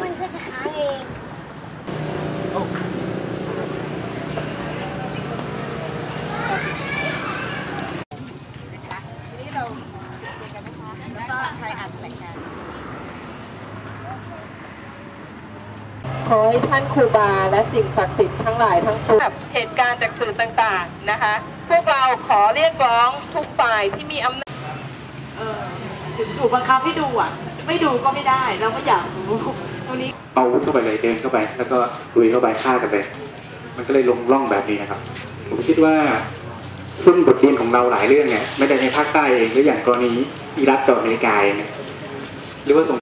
มันก็จะค้างเองเราจะคุยกันนะคะแล้วก็ใครอัดรายการขอให้ท่านครูบาและสิ่งศักดิ์สิทธิ์ทั้งหลายทั้งปวงเหตุการณ์จากสื่อต่างๆนะคะ พวกเราขอเรียกร้องทุกฝ่ายที่มีอำนาจถึงถูกบังคับให้ดูอะ ไม่ดูก็ไม่ได้ เราก็อยากรู้ตรงนี้เอาวุธเข้าไปเลยเดินเข้าไป แล้วก็ลุยเข้าไปฆ่ากันไป มันก็เลยลงร่องแบบนี้นะครับ ผมคิดว่าซึ่งบทเรียนของเราหลายเรื่องเนี่ยไม่ได้ในภาคใต้เองหรืออย่างกรณีอิรักต่อเมริกาเองเนี่ยหรือว่าสง